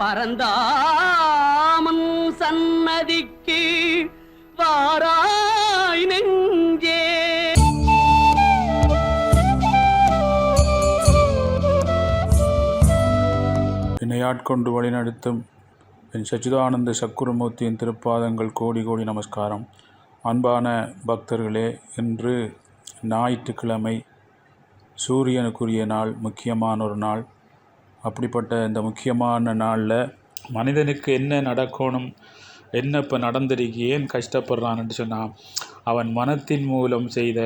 பரந்தாமன் சன்னதிக்கு வாராய் நெஞ்சே. என்னை ஆட்கொண்டு வழிநடத்தும் என் சச்சிதானந்த சக்குருமூர்த்தியின் திருப்பாதங்கள் கோடி கோடி நமஸ்காரம். அன்பான பக்தர்களே இன்று ஞாயிற்றுக்கிழமை சூரியனுக்குரிய நாள் முக்கியமான ஒரு நாள். அப்படிப்பட்ட இந்த முக்கியமான நாளில் மனிதனுக்கு என்ன நடக்கணும் என்ன இப்போ நடந்திருக்கு ஏன் கஷ்டப்படுறான்னு சொன்னால் அவன் மனத்தின் மூலம் செய்த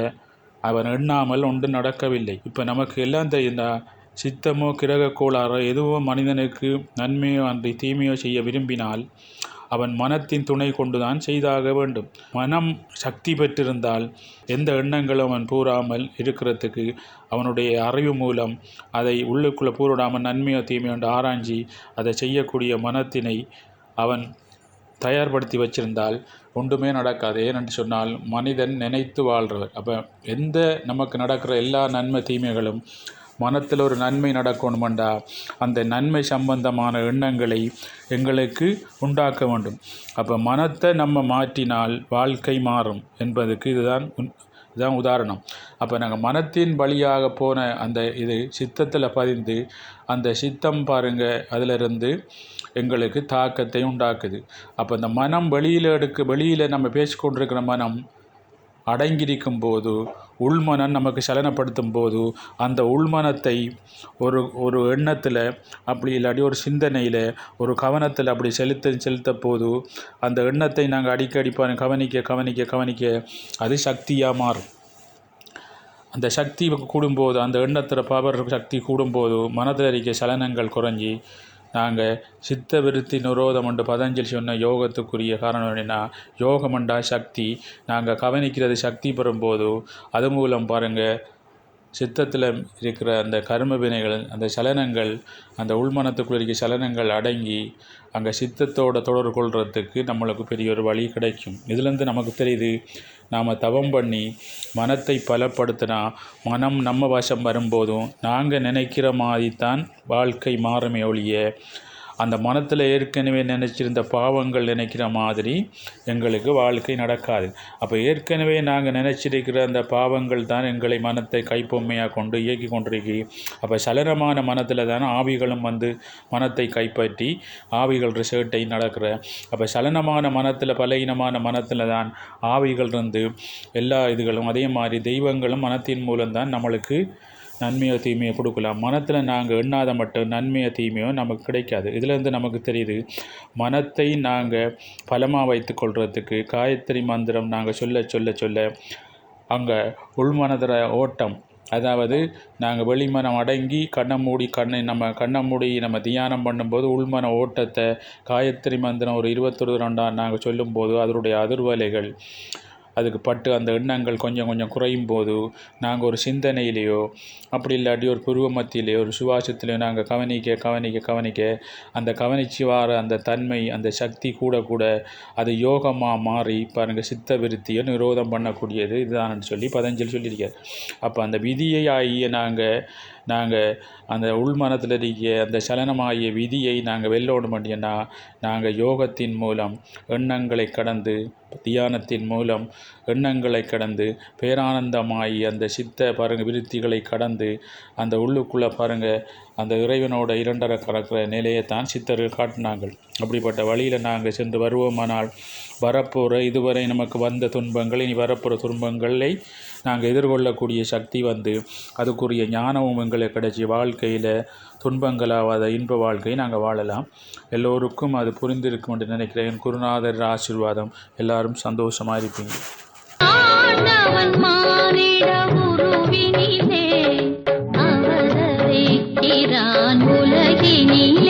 அவன் எண்ணாமல் ஒன்று நடக்கவில்லை. இப்போ நமக்கு எல்லாம் தெரியும் சித்தமோ கிரக கோளாறோ எதுவோ மனிதனுக்கு நன்மையோ அன்றி தீமையோ செய்ய விரும்பினால் அவன் மனத்தின் துணை கொண்டுதான் செய்தாக வேண்டும். மனம் சக்தி பெற்றிருந்தால் எந்த எண்ணங்களும் அவன் பூராமல் இருக்கிறதுக்கு அவனுடைய அறிவு மூலம் அதை உள்ளுக்குள்ளே பூரிடாமல் நன்மையோ தீமையோ என்று ஆராய்ஞ்சி அதை செய்யக்கூடிய மனத்தினை அவன் தயார்படுத்தி வச்சிருந்தால் ஒன்றுமே நடக்காது. ஏனென்று சொன்னால் மனிதன் நினைத்து வாழ்கிறவர் அப்போ எந்த நமக்கு நடக்கிற எல்லா நன்மை தீமைகளும் மனத்தில் ஒரு நன்மை நடக்கணுமெண்டா. அந்த நன்மை சம்பந்தமான எண்ணங்களை எங்களுக்கு உண்டாக்க வேண்டும். அப்போ மனத்தை நம்ம மாற்றினால் வாழ்க்கை மாறும் என்பதுக்கு இதுதான் உன்- இதுதான் உதாரணம். அப்போ நாங்கள் மனத்தின் வழியாக போன அந்த இது சித்தத்தில் பதிந்து அந்த சித்தம் பாருங்கள் அதிலிருந்து எங்களுக்கு தாக்கத்தை உண்டாக்குது. அப்போ இந்த மனம் வெளியில் எடுக்க வெளியில் நம்ம பேசிக்கொண்டிருக்கிற மனம் அடங்கியிருக்கும் போது உள்மனம் நமக்கு சலனப்படுத்தும் போது அந்த உள்மனத்தை ஒரு ஒரு எண்ணத்தில் அப்படி இல்லாட்டி ஒரு சிந்தனையில் ஒரு கவனத்தில் அப்படி செலுத்த செலுத்த போது அந்த எண்ணத்தை நாங்கள் அடிக்கடி பா- கவனிக்க கவனிக்க கவனிக்க அது சக்தியாக மாறும். அந்த சக்தி கூடும்போது அந்த எண்ணத்தில் பவர் சக்தி கூடும்போது மனதில் இருக்க சலனங்கள் குறைஞ்சி நாங்கள் சித்த விருத்தி நிரோதம் என்று பதஞ்சலி சொன்ன யோகத்துக்குரிய காரணம் என்னென்னா யோகமண்டா சக்தி. நாங்கள் கவனிக்கிறது சக்தி பெறும்போது அது மூலம் பாருங்கள் சித்தத்தில் இருக்கிற அந்த கர்ம வினைகள் அந்த சலனங்கள் அந்த உள்மனத்துக்குள் இருக்க சலனங்கள் அடங்கி அங்கே சித்தத்தோட தொடர்பு கொள்றதுக்கு நம்மளுக்கு பெரிய ஒரு வழி கிடைக்கும். இதுலேருந்து நமக்கு தெரியுது நாம் தவம் பண்ணி மனத்தை பலப்படுத்தினா மனம் நம்ம வசம் வரும்போதும் நாங்கள் நினைக்கிற மாதிரி தான் வாழ்க்கை மாறுமே ஒழிய அந்த மனத்தில் ஏற்கனவே நினச்சிருந்த பாவங்கள் நினைக்கிற மாதிரி எங்களுக்கு வாழ்க்கை நடக்காது. அப்போ ஏற்கனவே நாங்கள் நினச்சிருக்கிற அந்த பாவங்கள் தான் எங்களை மனத்தை கைப்பொம்மையாக கொண்டு இயக்கி கொண்டிருக்கு. அப்போ சலனமான மனத்தில் தான் ஆவிகளும் வந்து மனத்தை கைப்பற்றி ஆவிகள் ரிசர்ட்டை நடக்கிற. அப்போ சலனமான மனத்தில் பலகீனமான மனத்தில் தான் ஆவிகள் இருந்து எல்லா இதுகளும் அதே மாதிரி தெய்வங்களும் மனத்தின் மூலம்தான் நம்மளுக்கு நன்மையோ தீமையோ கொடுக்கலாம். மனத்தில் நாங்கள் எண்ணாத மட்டும் நன்மையோ தீமையோ நமக்கு கிடைக்காது. இதுலேருந்து நமக்கு தெரியுது மனத்தை நாங்கள் பலமாக வைத்து கொள்றதுக்கு காயத்ரி மந்திரம் நாங்கள் சொல்ல சொல்ல சொல்ல அங்கே உள்மனதர ஓட்டம். அதாவது நாங்கள் வெளிமனம் அடங்கி கண்ணை மூடி கண்ணை நம்ம கண்ணை மூடி நம்ம தியானம் பண்ணும்போது உள்மன ஓட்டத்தை காயத்ரி மந்திரம் ஒரு இருபத்தொரு ரெண்டாம் நாங்கள் சொல்லும்போது அதனுடைய அதிர்வலைகள் அதுக்கு பட்டு அந்த எண்ணங்கள் கொஞ்சம் கொஞ்சம் குறையும் போது நாங்கள் ஒரு சிந்தனையிலேயோ அப்படி இல்லாட்டி ஒரு புருவ மத்தியிலேயோ ஒரு சுவாசத்திலேயோ நாங்கள் கவனிக்க கவனிக்க கவனிக்க அந்த கவனிச்சு வார அந்த தன்மை அந்த சக்தி கூட கூட அது யோகமாக மாறி பாருங்கள் சித்த விருத்தியை நிரோதம் பண்ணக்கூடியது. இதுதான்னு சொல்லி பதஞ்சலி சொல்லியிருக்கார். அப்போ அந்த விதியை ஆகிய நாங்கள் நாங்கள் அந்த உள்மனத்தில் இருக்க அந்த சலனமாகிய விதியை நாங்கள் வெல்லோட மாட்டேன்னா நாங்கள் யோகத்தின் மூலம் எண்ணங்களை கடந்து தியானத்தின் மூலம் எண்ணங்களை கடந்து பேரானந்தமாகி அந்த சித்த பாருங்கள் விருத்திகளை கடந்து அந்த உள்ளுக்குள்ளே பாருங்கள் அந்த இறைவனோட இரண்டரை கறக்கிற நிலையை தான் சித்தர்கள் காட்டினாங்கள் அப்படிப்பட்ட வழியில் நாங்கள் சென்று வருவோமானால் வரப்போகிற இதுவரை நமக்கு வந்த துன்பங்கள் இனி வரப்போகிற துன்பங்களை நாங்கள் எதிர்கொள்ளக்கூடிய சக்தி வந்து அதுக்குரிய ஞானமும் எங்களுக்கு கிடைச்சி வாழ்க்கையில் துன்பங்களாவாத இன்ப வாழ்க்கையை நாங்கள் வாழலாம். எல்லோருக்கும் அது புரிந்திருக்கும் என்று நினைக்கிறேன். குருநாதர் ஆசீர்வாதம். எல்லாரும் சந்தோஷமாக இருப்பீங்க. உலகினிலே.